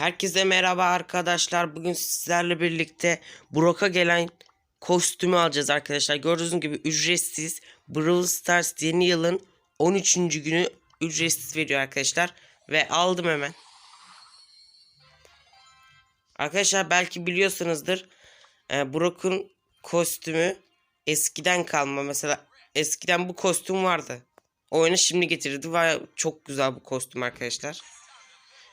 Herkese merhaba arkadaşlar. Bugün sizlerle birlikte Brock'a gelen kostümü alacağız arkadaşlar. Gördüğünüz gibi ücretsiz Brawl Stars yeni yılın 13. günü ücretsiz veriyor arkadaşlar. Ve aldım hemen. Arkadaşlar belki biliyorsunuzdur. E, Brock'un kostümü eskiden kalma. Mesela eskiden bu kostüm vardı. Oyuna şimdi getirdi ve çok güzel bu kostüm arkadaşlar.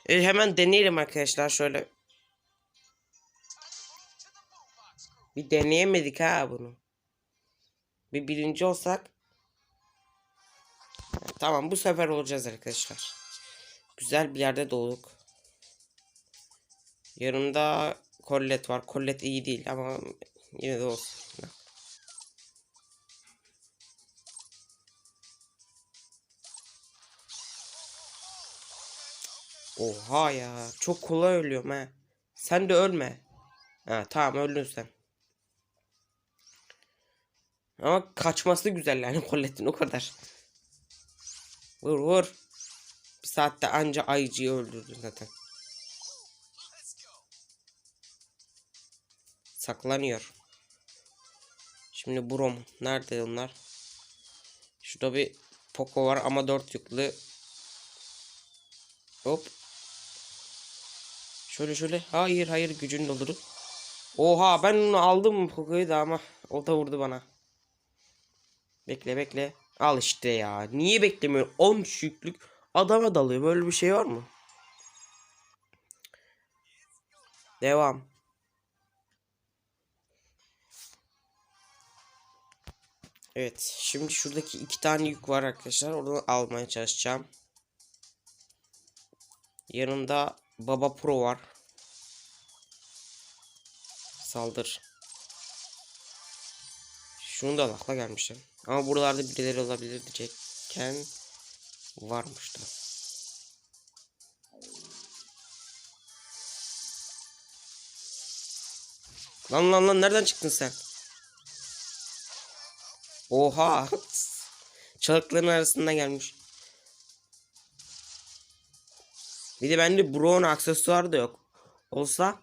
E, hemen deneyelim arkadaşlar şöyle. Bir deneyemedik ha bunu. Bir birinci olsak. Tamam bu sefer olacağız arkadaşlar. Güzel bir yerde doğduk. Yanımda Colette var. Colette iyi değil ama yine de olsun. Oha ya. Çok kolay ölüyorum ha. Sen de ölme. Ha tamam öldün sen. Ama kaçması güzel yani Colette'in o kadar. Vur vur. Bir saatte anca ayıcıyı öldürdün zaten. Saklanıyor. Şimdi Brom. Nerede onlar? Şurada bir Poco var ama 4 yüklü. Hop. Şöyle şöyle. Hayır hayır gücün doldur. Oha ben onu aldım Poco'yu da ama o da vurdu bana. Bekle bekle. Al işte ya. Niye beklemiyor? 10 yüklük adama dalıyor. Böyle bir şey var mı? Devam. Evet. Şimdi şuradaki iki tane yük var arkadaşlar. Onu almaya çalışacağım. Yanında Baba Pro var. Saldır. Şunu da Allah'la gelmişim. Ama buralarda birileri olabilir diyecekken varmış da. Lan lan lan nereden çıktın sen? Oha. Çalıkların arasında gelmiş. Bir de bende Brown aksesuar da yok. Olsa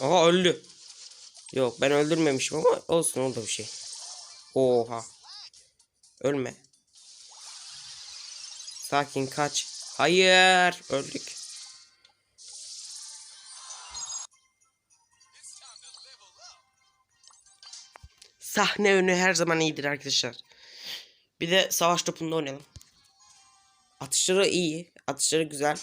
Aha öldü. Yok ben öldürmemişim ama olsun oldu bir şey. Oha. Ölme. Sakin kaç. Hayır. Öldük. Sahne önü her zaman iyidir arkadaşlar. Bir de savaş topunda oynayalım. Atışları iyi. Atışları güzel.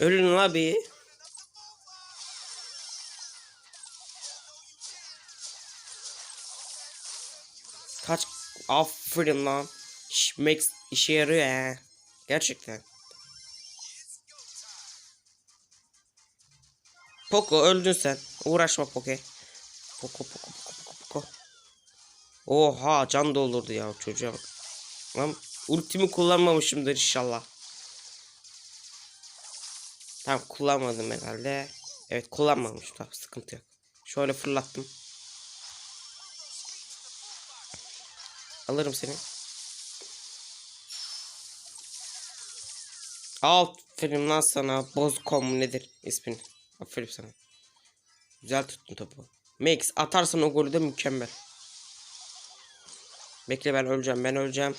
Ölün abi. Kaç aferin lan. Şş, Max işe yarıyor ya. Gerçekten. Poco öldün sen. Uğraşma Poco. Poco Poco Poco Poco Poco. Oha can doldurdu ya çocuğa bak. Lan ultimi kullanmamışımdır inşallah. Tamam kullanmadım herhalde. Evet kullanmamışım tamam sıkıntı yok. Şöyle fırlattım. Alırım seni. Aferin lan sana. Bozkom mu nedir ismin? Aferin sana. Güzel tuttun topu. Max atarsan o golü de mükemmel. Bekle ben öleceğim ben öleceğim.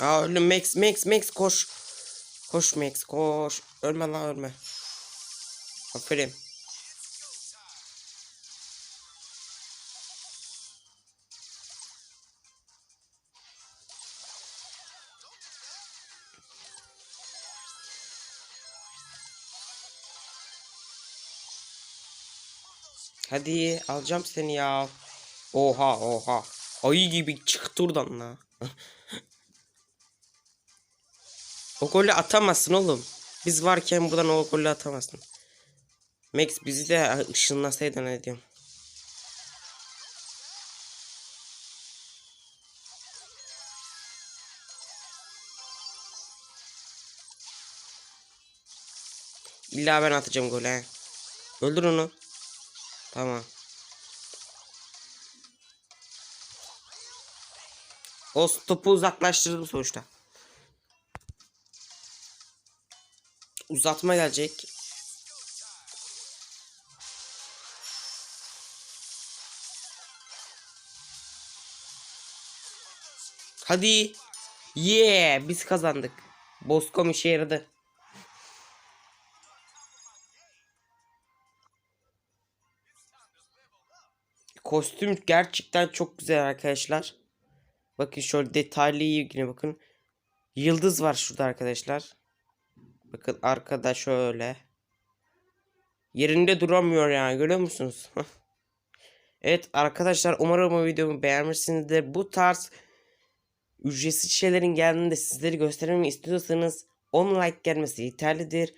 Aa öldüm Max Max Max koş. Koş Max koş. Ölme lan ölme. Aferin. Hadi alacağım seni ya. Oha oha. Ayı gibi çıktı oradan la. O golü atamazsın oğlum. Biz varken buradan o golü atamazsın. Max bizi de ışınlasaydı ne diyorum. İlla ben atacağım golü he. Öldür onu. Tamam. O topu uzaklaştırdım sonuçta. Uzatma gelecek. Hadi. Yeah, biz kazandık. Boskom işe yaradı. Kostüm gerçekten çok güzel arkadaşlar. Bakın şöyle detaylı ilgine bakın. Yıldız var şurada arkadaşlar. Bakın arkada şöyle. Yerinde duramıyor yani görüyor musunuz? evet arkadaşlar umarım bu videomu beğenmişsinizdir. Bu tarz ücretsiz şeylerin geldiğinde sizleri göstermemi istiyorsanız 10 like gelmesi yeterlidir.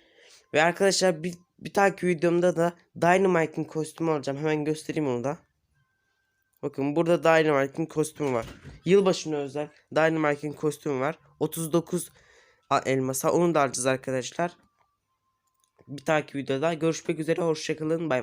Ve arkadaşlar bir, bir dahaki videomda da Dynamite'in kostümü alacağım. Hemen göstereyim onu da. Bakın burada Dynamite'in kostümü var. Yılbaşına özel Dynamite'in kostümü var. 39 a- elmasa onu da alacağız arkadaşlar. Bir dahaki videoda görüşmek üzere. Hoşçakalın. Bay bay.